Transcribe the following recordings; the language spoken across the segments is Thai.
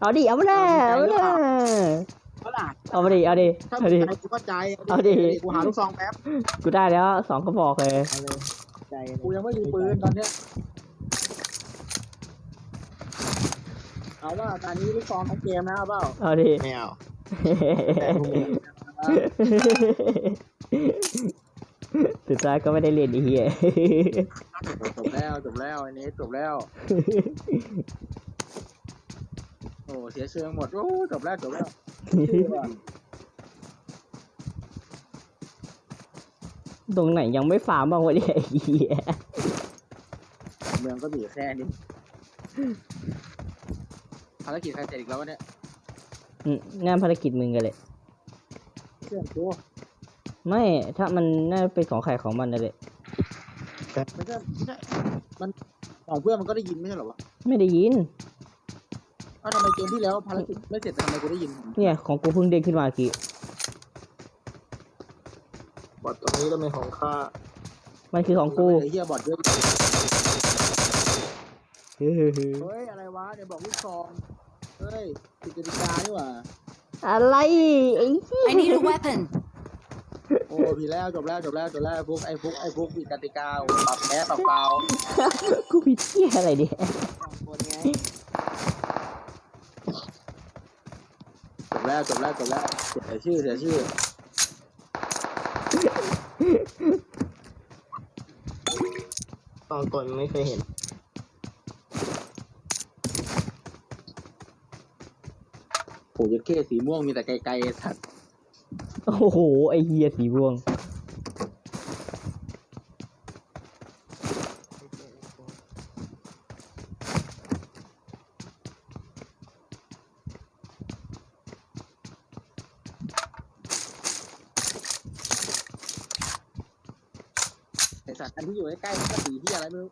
เอาดิเอามาเลยเอามาเลยเท่าไหร่เอามาดิเอาดิถ้าเอามีดิ ใจกูก็ใจเอาดิ กูหาลูกซองแป๊บกูได้แล้วสองกระบอกเลยเอาเลยใจกูยังไม่มีปืนตอนเนี้ยเอาว่าตอนนี้ลูกซองทั้งเกมนะเอาเปล่าเอาดิ ไม่เอาสุดท้ายก็ไม่ได้เรียนไอีเหี้ยจบแล้วจบแล้วอันนี้จบแล้วโอ้เสียเชิงหมด โอ้จบแล้วจบแล้วชื่อว่าตรงไหนยังไม่ฟาร์มบ้างวะเนี่ยไอ้เหี้ยเมืองก็มีแค่นี้ภารกิจใครเสร็จอีกแล้ววะเนี่ยอืมงานภารกิจมึงกันเลยเชื่อกูไม่ ถ้ามันน่าเป็นของใครของมันนั่นแหละไม่ใช่ไม่ใช่มันของเพื่อนมันก็ได้ยินไม่ใช่เหรอวะ ไม่ได้ยิน เอ้าทำไมเกมที่แล้วภารกิจไม่เสร็จแต่ทำไมกูได้ยินเนี่ยของกูเพิ่งเด้งขึ้นมาเมื่อกี้บอดตรงนี้ก็เป็นของข้ามันคือของกูไอ้เหี้ยบอดเยอะเฮ้ยเฮ้ยอะไรวะเดี๋ยวบอกลูกซองเฮ้ยผิดกติกานี่หว่าอะไรไอ้เหี้ย I need a weapon. โอ้ผิดแล้วจบแล้วจบแล้วจบแล้วไอ้ฟุกไอ้ฟุกไอ้ฟุกผิดกติกาปรับแพ้ปรับเปล่ากูผิดเหี้ยอะไรเนี่ย คนไงจบ แล้วจบแล้วจบแล้วเสียชื่อเสียชื่อตอนก่อนไม่เคยเห็นโอ้ยดเข้สีม่วงมีแต่ไกลๆไอ้สัตว์ โอ้โห ไอ้เหี้ยสีม่วง ไอ้สัตว์อันที่อยู่ใกล้ๆมันก็สีที่อะไรไม่รู้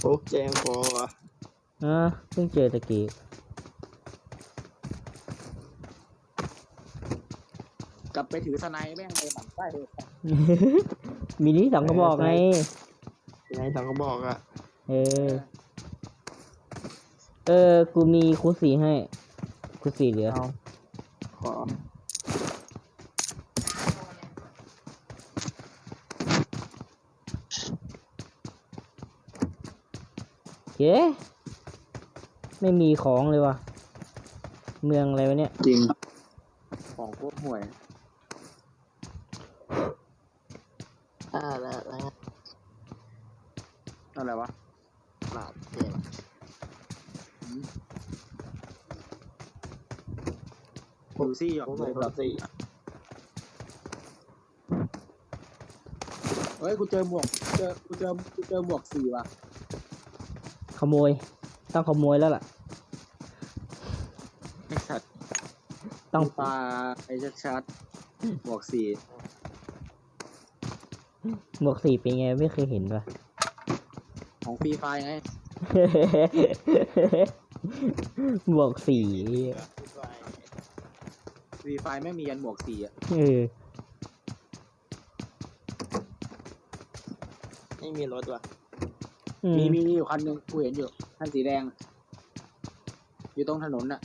โอ้แจงพอวะอ่าเพิ่งเจอตะกี้กลับไปถือสไนแม่งเลยหมั่นไส้เลยมินิสองกระบอกไงยังไงสองก็บอกอะเออ เออ กูมีคูณสีให้คูณสีเหลือเอาขอ ไม่มีของเลยวะเมืองอะไรวะเนี่ย จริง ของโคตรห่วยอ่าแล้วแล้วอะไรวะหลาบเจงผมซี่หยอกผมเลใส่ยกระสีเฮ้ยกูเจอหมวกเจอกูเจอกูเจอหมวกสีว่ะ ขโมย ต้องขโมยแล้วล่ะไอ้สัตว์ต้องปลาไอ้ชัดๆหมวกสีหมวกสีเป็นไงไม่เคยเห็นปะ ของฟรีไฟไงหมวกสีฟรีไฟไม่งมียันหมวกสีอะเออไม่มีรถว่ะ อืมีมีมีอยู่คันหนึ่งกูเห็นอยู่คันสีแดง อยู่ตรงถนนน่ะ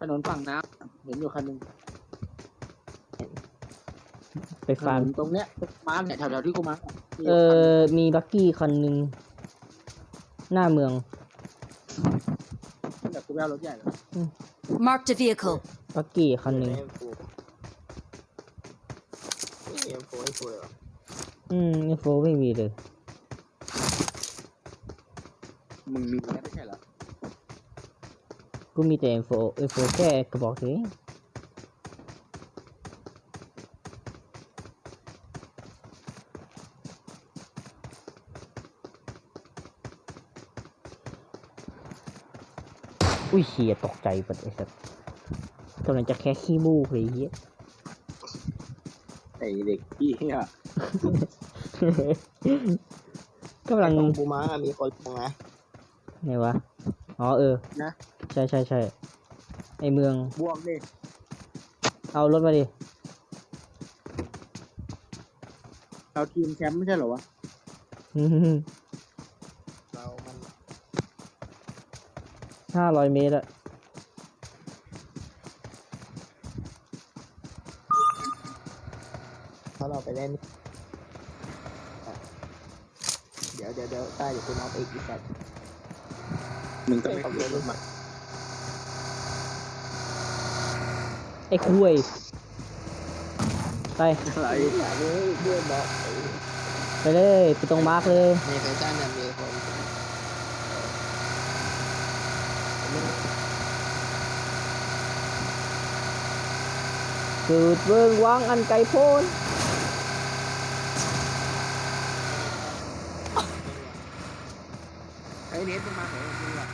ถนนฝั่งน้ำเห็นอยู่คันหนึ่งไปฟาร์มถนนตรงเนี้ยมาร์กเนี่ยแถวๆที่กูมาร์กมีเออยู่คันหนึ่งอมีบักกี้คันหนึ่งหน้าเมือง แต่กูไม่เอารถใหญ่หรอก Marked a vehicle. บักกี้คันหนึ่ง เอ็มโฟเอ็มโฟเอ็มโฟเลยวะอื มไอโฟไม่มีเลย มึงมีแล้วไม่ใช่เหรอกูมีแต่ไอโฟไอโฟแค่กระบอกเดียวเองอุ้ยเชียตกใจหมดไอ้สัสกำลังจะแค่ขี้มูกเลยไอ้เฮียไอเด็กพี่เฮีย กำลังของปูม้ามีคนลงนะ ไงวะ อ๋อเออ นะ ใช่ใช่ใช่ไอเมือง บวกดิเอารถมาดิไปเราทีมแชมป์ไม่ใช่เหรอวะ เรา มันห้าร้อยเมตรอะถ้าเราไปเล่นอะเดี๋ยวเดี๋ยวเดี๋ยวใต้เดี๋ยวคุณเอาไปอีกอีกสัตว์มึงก็ไม่ขับรถมาไอ้คุยไปอะไรอยากรู้เพื่อนบอกไปเลยไปตรงมาร์กเลยในแฟชั่นเนี่ยมีคนสุดเวิงวังอันไกลโพ้น อ้เนสมึงมาไหนมึงอะ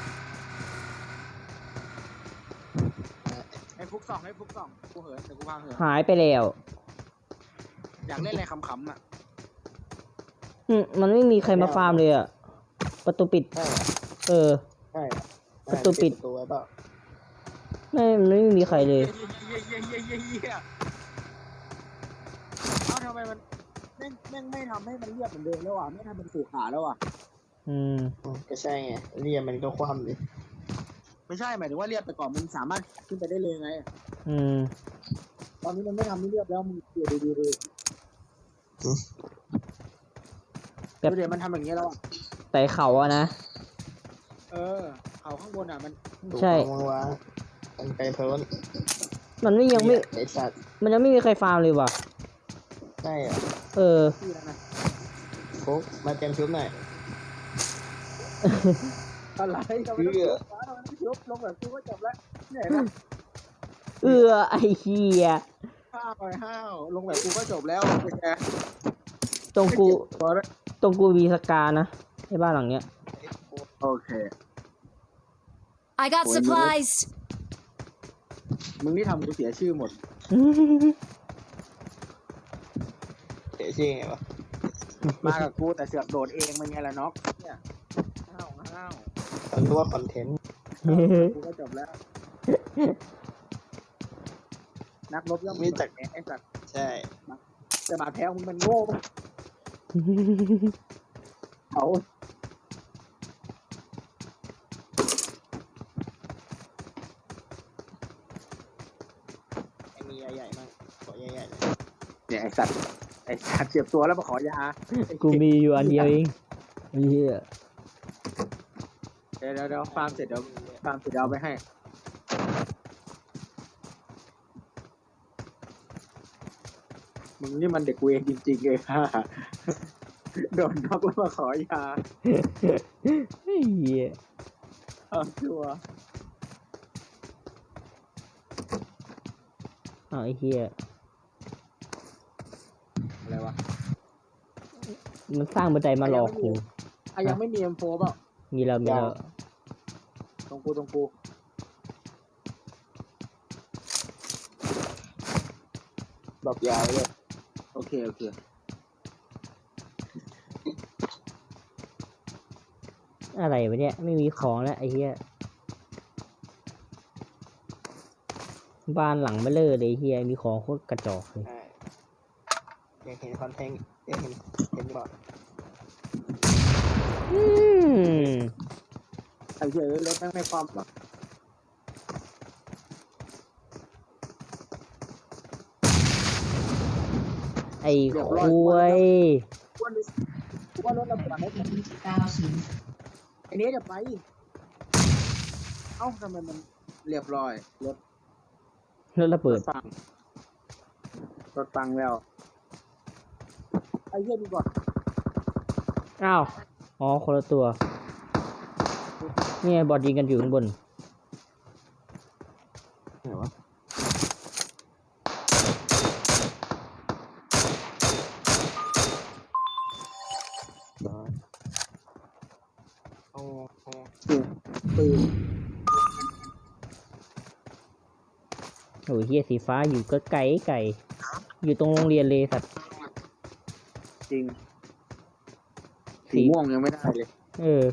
ไอ้ฟุกสองไอ้ฟุกสองกูเหินแต่กูพังเหินหายไปแล้วอยากเล่นอะไรขำๆอะอืมมันไม่มีใครมาฟาร์มเลยอะประตูปิดใช่เหรอเออ ใช่เหรอประตูปิดประตูไว้เปล่าไม่มันไม่มีใครเลย เยี่ยเยี่ยเยี่ยเยี่ยเยี่ยเยี่ยเอ้าทำไมมันแม่งแม่งไม่ทำให้มันเรียบเหมือนเดิมแล้วอะไม่ทำเป็นสู่ขาแล้วอะ อืมอืมก็ใช่ไงเรียนมันก็คว่ำดิไม่ใช่หมายถึงว่าเรียบไปก่อนมันสามารถขึ้นไปได้เลยไง อืม ตอนนี้มันไม่ทำให้เรียบแล้วมึงเดี๋ยวดูดูดูแบบดูเดี๋ยวมันทำอย่างเงี้ยแล้วอะแต่เขาอะนะ เออเขาข้างบนอะมันใช่ ถูกวางมันไกลโพ้นมันไม่ยังไม่ ไอสัตว์มันยังไม่มีใครฟาร์มเลยว่ะ ใช่เหรอเออ ที่แล้วนะฟุกมาเตรียมชุดหน่อย อะไรทำไมต้องชุบวะทำไมต้องชุบลงแบบชุบก็จบแล้วเนี่ยนะเออไอ้เฮียห้าวไปห้าวลงแบบกูก็จบแล้วเป็นไงตรงกูพอแล้วตรงกูมีสกานะไอ้บ้านหลังเนี้ยโอเค I got Ôi, mưa. supplies. มึงนี่ทำกูเสียชื่อหมดเดี๋ยวชื่อไงวะมากับกูแต่เสือกโดดเองมันไงล่ะน็อกเนี่ย ห้าวห้าวมันรู้ว่าคอนเทนต์กูก็จบแล้ว นักรบย่อมมีจักแไอ้สัตว์ใช่ แต่บาดแผลมึงมันโง่เขาไอ้มีใหญ่ๆมั้งขอใหญ่ๆหน่อยเนี่ยไอ้สัตว์ไอ้สัตว์เจ็บตัวแล้วมาขอยา กูมีอยู่อันเดียวเองเฮียเดี๋ยวเดี๋ยวเดี๋ยวฟาร์มเสร็จเดี๋ยวฟาร์มเสร็จเดี๋ยวเอาไปให้ มึงนี่มันเด็กเวรจริงๆเลยฮ่าโดนน็อกแล้วมาขอยาเฮียเอาชัวร์เอาไอ้เฮียอะไรวะมันสร้างบันไดมาหลอกกู อะยังไม่มี M4 เปล่ามีแล้วมีแล้วตรง กูตรงกูดอกยาวเลยโอเค โอเคอะไรวะเนี่ย ไม่มีของแล้วไอ้เฮียบ้านหลังไม่เลอะเลยไอ้เฮียมีของโคตรกระจอกเลยใช่อยากเห็นคอนเทนต์อยากเห็นเห็นบอกอืมไอ้เหี้ยรถแม่งไม่ความหรอกไอ้คุยว่ารถว่ารถเราปั่นให้ผมไอ้เนี้ยจะไป เอ้าทำไมมันเรียบร้อยรถรถระเบิดฟังรถฟังแล้วไอ้เหี้ยดีกว่าอ้าว อ๋อ คนละตัว เนี่ยบอดยิงกันอยู่ข้างบนไหนวะโอ้โหปืนโอ้ยเฮียสีฟ้าอยู่ก็ไกลไกลอยู่ตรงโรงเรียนเลยสัตว์จริง สีสีม่วงยังไม่ได้เลย เออ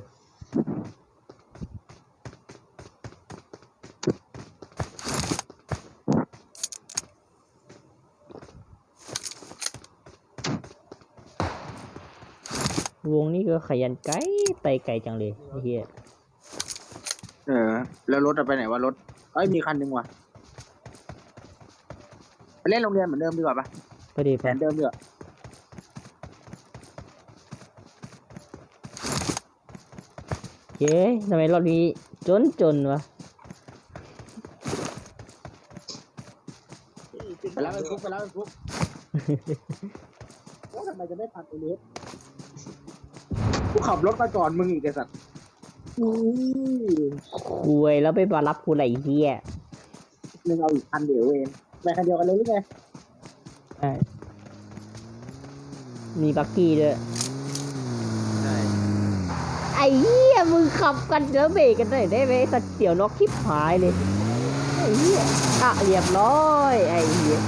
งนี้ก็ขยันไกลไปไกลจังเลยไอ้เหี้ยเออ แล้วรถจะไปไหนวะรถเอ้ยมีคันหนึ่งว่ะไปเล่นโรงเรียนเหมือนเดิมดีกว่าปะพอดีแผพอนเดิมดีกว่าเย้ทำไมรอบนี้จนจนวะไปแล้วไปฟุกไปแล้วไปฟุกโอ้ทำไมจะไม่ทันไอ้เล็กกู ขับรถมาก่อนมึงอีกไอ้สัตว์อุ้ยคุยแล้วไปมารับกูไหนเหี้ยมึงเอาอีกคันเดี๋ยวเองไปคันเดียวกันเลยหรือไงใช่มีบักกี้ด้วยใช่ไอ้เหี้ยมึงขับกันแล้วเบรกกันหน่อยได้ไหมสัตว์เสี่ยวน็อกทิพหายเลยไอ้เหี้ยอะเรียบร้อยไอ้เหี้ย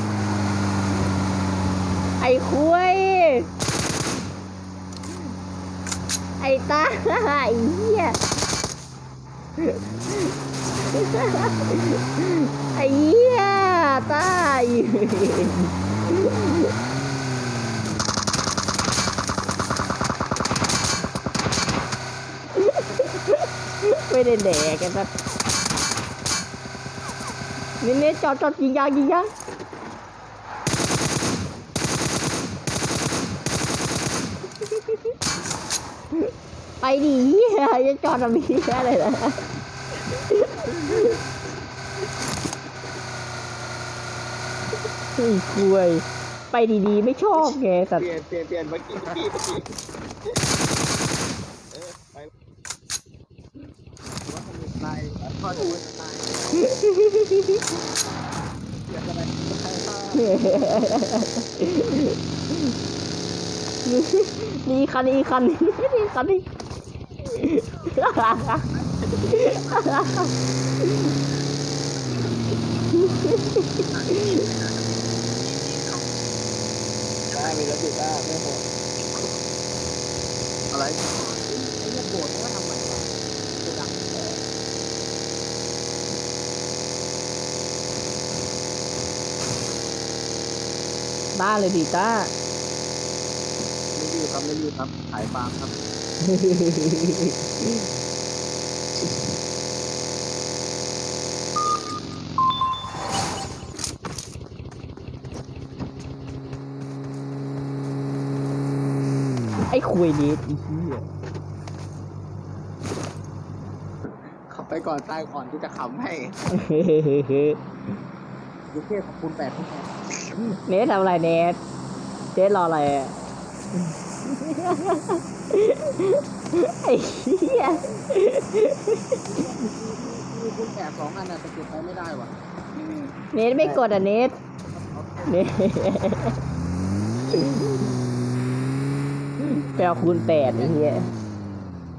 ไอ้คุย ไอ้ตาไอ้เหี้ยไอ้เหี้ยตายไม่ได้แดกกันสักเน้นๆจอดจอดยิงยางยิงยาง ไปดิเหี้ยจะจอดทำเหี้ยอะไรล่ะไอ้คุยไปดีๆ ไม่ชอบแกสัตเปว์ลี่ยนเปลี่ยนเปลี่ยนเมื่อกี้เมื่อกี้เมื่อกี้เออไปว่ามันมีตายพอดูตายเดี๋ยวจะไปใครฆ่านี่คันนี้คันนี้นี่คันนี้ ได้มีระเบียบได้ไม่โหดอะไรไอ้เนี่ยโกรธเพราทำไมวะโกรธดังต้าเลยดิต้าไม่รีบครับไม่รีบครับขายฟาร์มครับ ไอ้คุยนี้ไอ้เหี้ยขับไปก่อนตายก่อนที่จะขำให้ยูเคขอบคุณแปดคุณแปดเนททำอะไรเนทเนทรออะไรอะ ไอ้เหี้ยมีคุณแปดสองอันน่ะแต่เก็บไปไม่ได้ว่ะเนทไม่กดอะเนทเนทไปเอาคูณแปดไอ้เหี้ย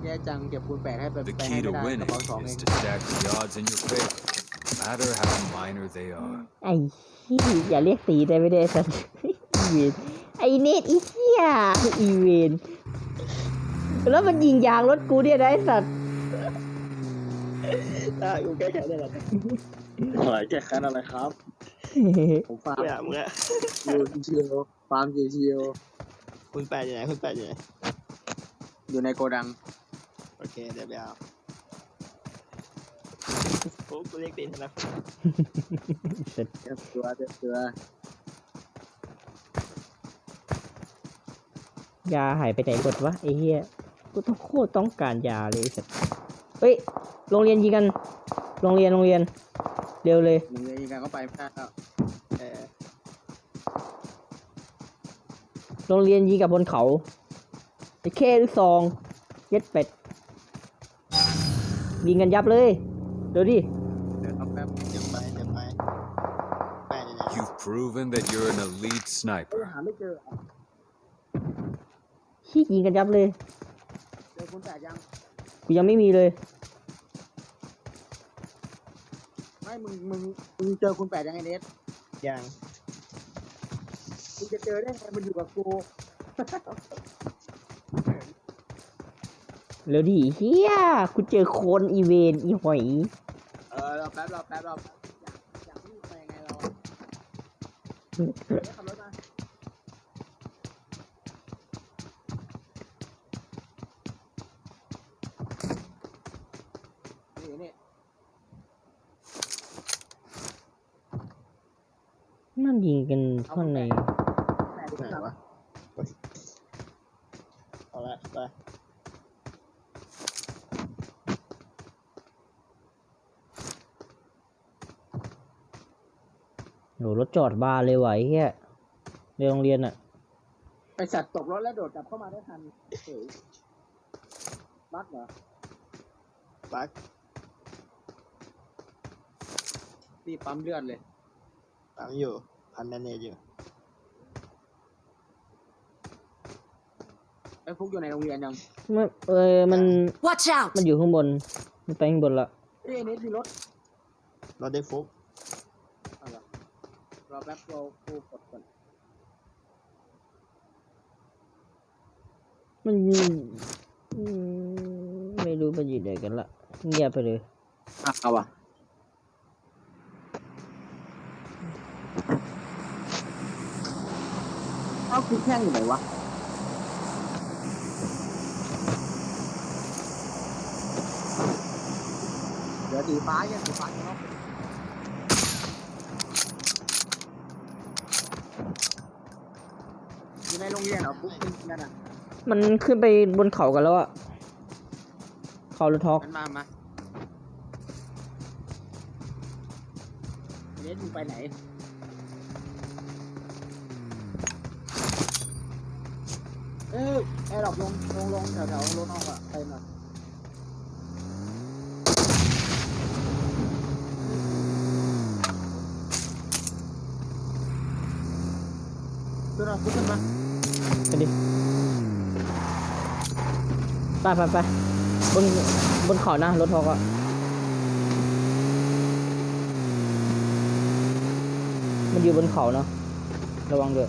แย่จังเก็บคูณแปดให้ไป The ไปให้ key ไม่ to ได้กระ winning เป๋าสองเอ is ง to stack the odds in your favor, no matter how minor they are. ไอ้เหี้ยอย่าเรียกตีได้ไม่ได้สัตว์อีเวน ไอ้เนทอีเหี้ยอีเวนแล้วมันยิงยางรถกูเนี่ยนะไอ้สัตว์ได้กูแก้แค้นได้แล้วอะไรแก้แค้นอะไรครับ ผมฟาร์มไม่อยากมึงอะอยู่ชิวๆฟาร์มชิวคุณแปดอยู่ไหนคุณแปดอยู่ไหนๆอยู่ในโกดัง โอเคเดี๋ยวไปเอาโอ้กูเรียกตีนแล้วเตรียมตัวเตรียมตัว ยาหายไปไหนหมดวะไอ้เหี้ยกูต้องโคตรต้องการยาเลยไอ้สัตว์เฮ้ยโรงเรียนยิงกันโรงเรียนโรงเรียน เร็วเลยมึงเลยยิงกันเข้าไปไม่ได้แล้วเออโรงเรียนยิงกับบนเขาไอ้เคหรือซองเย็ดเป็ดยิงกันยับเลยเดี๋ยวดิ เดี๋ยวเอาแป๊บเดี๋ยวไปเดี๋ยวไปแปดอยู่ไหน You've proven that you're an elite เฮ้ย sniper. หาไม่เจอ ขี้ยิงกันยับเลยเจอคุณแปดยัง กูยังไม่มีเลย ไม่ มึง มึง มึงเจอคุณแปดยังไงเนสยังมึงจะเจอได้ไงมันอยู่กับกูเร็วดิเฮียกูเจอโคนอีเวนอีหอย เออรอแป๊บรอแป๊บรอแป๊บอยากอยากรีบไปยังไงเราอะเดี๋ยวขับรถมา อยู่นี่ มันยิงกันข้างในแม่ดูไหนครับวะเอาละไปโหรถจอดบาร์เลยไหวะไอ้เฮียในโรงเรียนอะไอสัตว์ตกรถแล้วโดดกลับเข้ามาได้ทันเฮ้ยบักเหรอปัก รีบปั๊มเลือดเลยปังอยู่ พันแมนเนจอยู่ ไอ้ฟุกอยู่ในโรงเรียนยังมันเออมัน Watch out! มันอยู่ข้างบน มันไปข้างบนละเอ้ยเน็ตมีรถเราได้ฟุกเอาล่ะรอแป๊บโปรกูกดก่อนมันอืมไม่รู้มันอยู่ไหนกันละเงียบไปเลยอะเอาอะ เอาคือแข้งอยู่ไหนวะเดี๋ยวสีฟ้ายังสีฟ้าจะรอบอยู่ในโรงเรียนเหรอปุ๊บเป็นกันอะมันขึ้นไปบนเขากันแล้วอะเขาลูทอกมันมามาเนสมึงไปไหน แอร์ดรอปลงลงลงแถวแถวรถนอกอะไปหน่อยขึ้นมาขึ้นมาไปดิไปไปไปบนบนเขานะรถทอกอะมันอยู่บนเขาเนาะระวังด้วย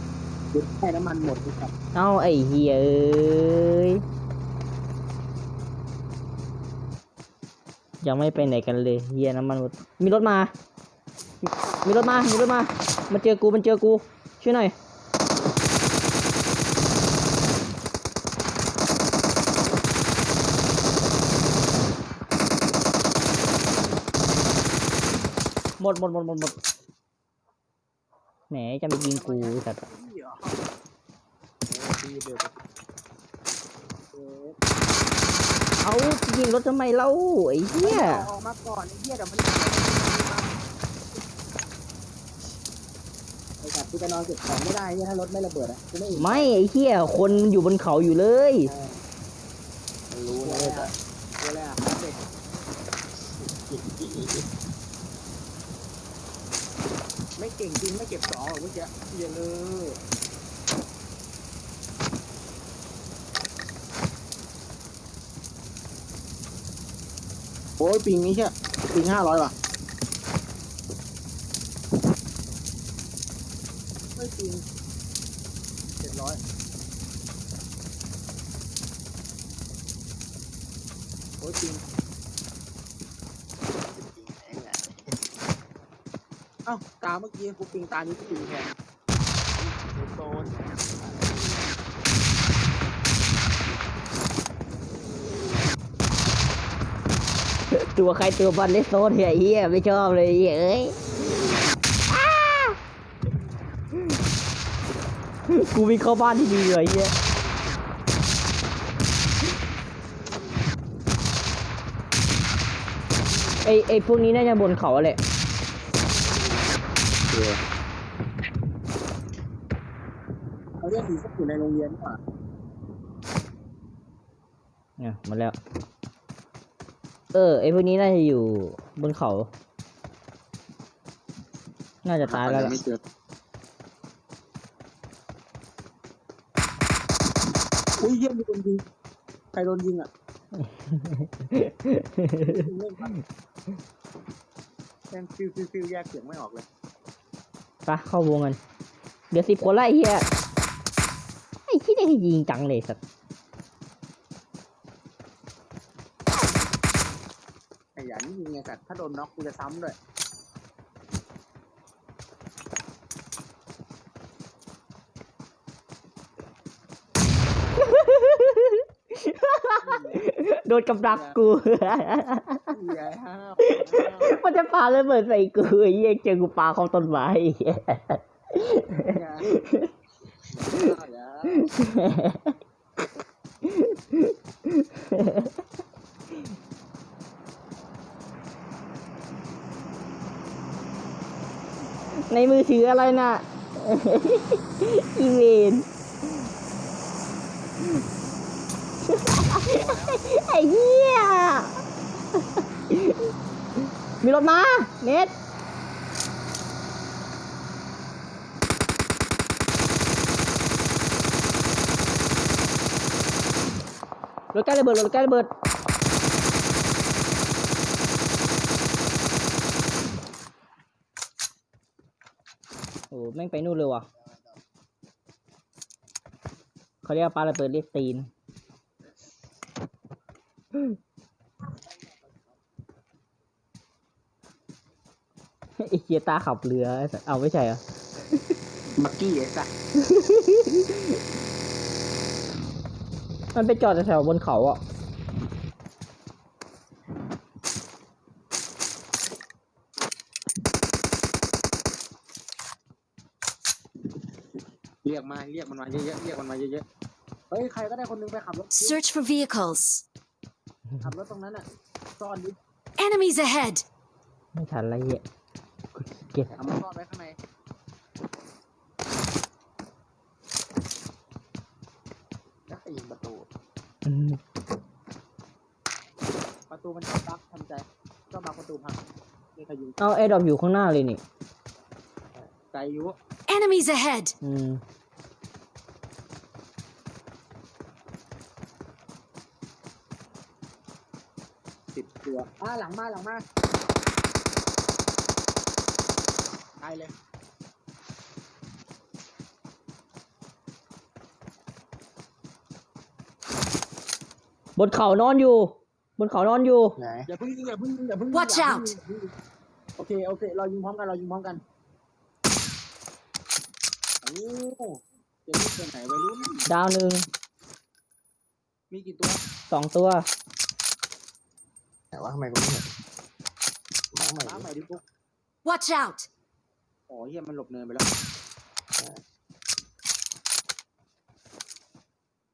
ดูให้น้ำมันหมดครับเอ้าไอ้เฮียเอ้ยยังไม่ไปไหนกันเลยเฮียน้ำมันหมดมีรถมา มีรถมา มีรถมา มันเจอกูมันเจอกู ช่วยหน่อยหมดหมดหมดหมดหมด แหมจะมายิงกูสัตว์พี่เหรอดีเดียวเออเอายิงรถทำไมเล่าไอ้เหี้ยเอาออกมาก่อนไอ้เหี้ยเดี๋ยวมันไอ้สัตว์กูจะนอนเก็บของไม่ได้เหี้ยถ้ารถไม่ระเบิดอะกูไม่อิ่มไม่ไอ้เหี้ยคนมันอยู่บนเขาอยู่เลยมันรู้นะแต่กูเลยอะเด็กจิตจี ไม่เก่งจริงไม่เก็บสองหรอกเมื่อกี้เหี้ยเลยโอ้ยปิงนี้เชี่ยปิงห้าร้อยว่ะไม่ปิงเจ็ดร้อยโอ้ยปิง แข็งอะ เอ้าตาเมื่อกี้กูปิงตานี้กูปิงแทนโดนตัวใครตัวบันเลสโซนเหี้ยไอ้เหี้ยไม่ชอบเลยเหี้ยเอ้ยอ้ากูวิ่งเข้าบ้านที่ดีเลยเหี้ยไอไอพวกนี้น่าจะบนเขาแหละ เขาเรียกผีสักอยู่ในโรงเรียนนี่หว่าเนี่ยมาแล้ว เออไอพวกนี้น่าจะอยู่บนเขา น่าจะตายแล้วล่ะไม่เจออุ้ยเยี่ยมมีคนยิงใครโดนยิงอะเล่นพันแม่งฟิวฟิวฟิวแยกเสียงไม่ออกเลยไปะเข้าวงกัน เดี๋ยวสิบคนไล่เฮียไอ้ที่ได้ยิงจังเลยสัตว์ไอ้ยันยิงไงสัตว์ถ้าโดนน็อกกูจะซ้ำด้วย โด นกับดักกูใหญ่ห้ามันจะปาระเบิดใส่กูไอ้เหี้ยเจอกูปาเข้าต้นไม้ไอ้เหี้ยอย่าอย่าในมือถืออะไรน่ะ อีเวน ไอ้เหี้ย มีรถมาเน็ตรถใกล้ระเบิดรถใกล้ระเบิดโอ้แม่งไปนู่นเลยว่ะเขาเรียกว่าปลาระเบิดเรียกตีน ไอ้เคียตาขับเรือไอ้สัสเอาไม่ใช่เหรอ มักกี้ไอ้สัสมันไปจอดแถวๆบนเขาอะ เรียกมา เรียกมันมาเยอะๆ เรียกมันมาเยอะๆ เฮ้ย ใครก็ได้คนหนึงไปขับรถ Search for vehicles. ขับรถตรงนั้นอะซ่อนดิ Enemies ahead. ไม่ทันไรเหี้ยกูขี้เกียจเอามาซ่อนไว้ข้างในแล้วก็ยิงประตู อืมประตูมันชอบบักทำใจชอบบักประตูพังนี่ใครยิงเอาไอ้ดอกอยู่ข้างหน้าเลยนี่ใจอยุ Enemies ahead. อืม สิบตัวอ่าหลังมาหลังมาตายเลยบนเขานอนอยู่ บนเขานอนอยู่ ไหนอย่าเพิ่งยิงอย่าเพิ่งยิงอย่าเพิ่งยิง Watch อย่า out เพิ่งยิงโอเคโอเคเรายิงพร้อมกันเรายิงพร้อมกันโอ้จะยิงตัวไหนวัยรุ่นดาวหนึ่งมีกี่ตัวสองตัว แต่ว่าทำไมกูไม่เห็นมาใหม่มาใหม่ดิปุ๊ก Watch out. อ๋อเฮียมันหลบเนินไปแล้ว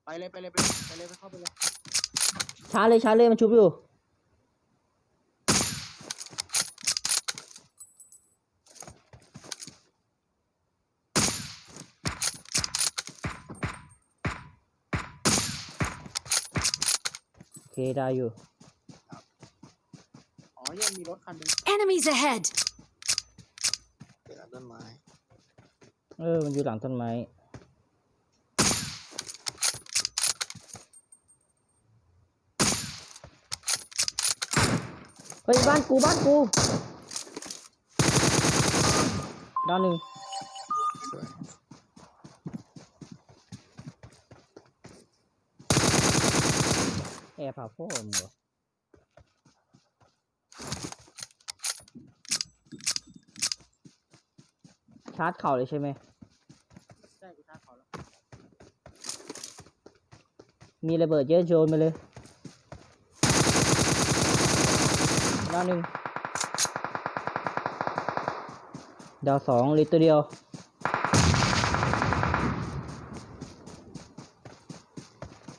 ไปเลยไปเลยไปเลยไปเลยไปเข้าไปเลยช้าเลยช้าเลยมันชุบอยู่ โอเคได้อยู่อ๋อ เฮียมีรถคันหนึง Enemies ahead. เดี๋ยวต้นไม้เออ มันอยู่หลังต้นไม้ เฮ้ย บ้านกูบ้านกูดาวหนึ่งสวยแอร์ผ่าโฟมเหรอาร์จเข่าเลยใช่ไหมใช่กูชาร์จเขาแล้วมีระเบิดเยอะโยนไปเลยดาวหนึ่งดาวสองเหลิตตัวเดียว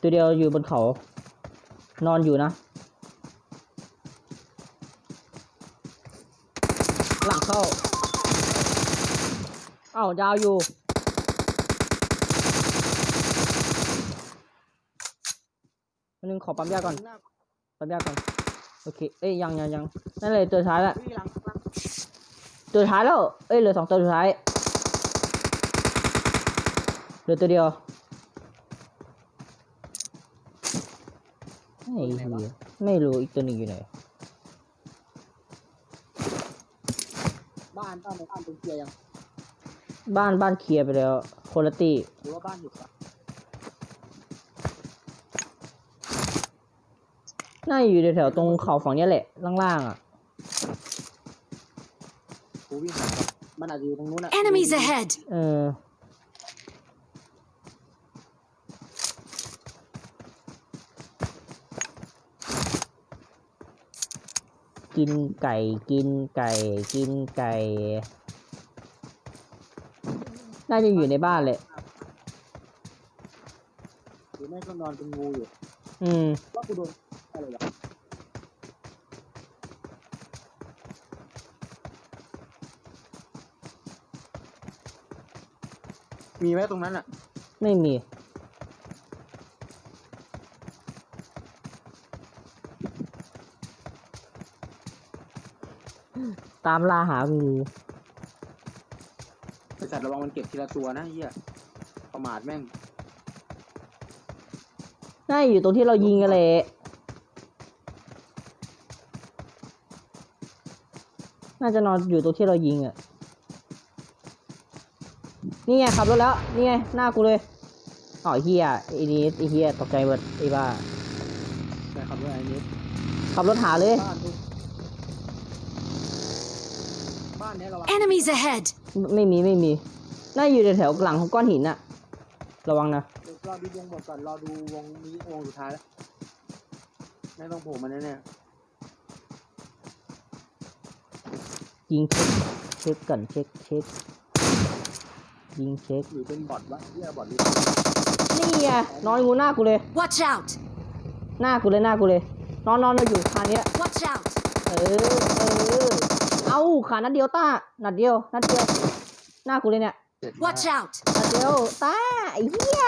ตัวเดียวอยู่บนเขา นอนอยู่นะ หลังเข้า เอ้าดาวอยู่ อันนึงขอปั๊มยาก่อน ปั๊มยาก่อน โอเค เอ้ยยังยังยังนั่นเลยตัวท้ายละวิ่งหลังหลังตัวท้ายแล้ว เอ้ยเหลือสองตัวสุดท้าย เหลือตัวเดียวไอ้เหี้ไม่รู้อีกตัวหนึ่งอยู่ไหน บ้านบ้านในบ้านเป็นเคลียร์ยัง บ้านบ้านเคลียร์ไปแล้วคนละตีหรือว่าบ้านอยู่ปะน่าอยู่แถวๆตรงเขาฝั่งเนี้ยแหละล่างๆอะกูวิ่งหาก่อนมันอาจจะอยู่ตรงนู้นอะ Enemies ahead. เออมกินไก่กินไก่กินไก่ น่าจะอยู่ในบ้านเลย หรือไม่ก็นอนเป็นงูอยู่อืม ว่ากูโดนอะไรเหรอมีไหมตรงนั้นอะ ไม่มี ตามล่าหางูไอ้สัต ว์ระวังมันเก็บทีละตัวนะเฮียประมาทแม่งน่าอยู่ตรงที่เรายิงกันเลยน่าจะนอนอยู่ตรงที่เรายิงอะ นี่ไงขับรถแล้ว นี่ไงหน้ากูเลยอ๋อไอ้เฮียไอ้นี้ไอ้เฮียตกใจหมดไอ้บ้าแต่ขับรถไอ้นี้ขับรถหาเลย บ้านทุกบ้านเนี้ยระวัง Enemies ahead! ไม่มีไม่มี น่าอยู่แถวๆหลังของก้อนหินอะระวังนะเดี๋ยวรอดูวงหมดก่อนรอดูวงนี้วงสุดท้ายแล้วไม่ต้องโผล่มาแน่ยิงเช็คเช็คก่อนเช็คเช็คยิงเช็คๆหรือเป็นบอทวะเฮียบอทหรือนี่ไงนอนงูหน้ากูเลย Watch out! หน้ากูเลยหน้ากูเลย นอนนอนเราอยู่คาเนี้ย Watch out! เออเออ เอาขานัดเดียวต้านัดเดียว นัดเดียว หน้ากูเลยเนี่ยเจ็ด Watch out! นัดเดียวต้าไอ้เหี้ย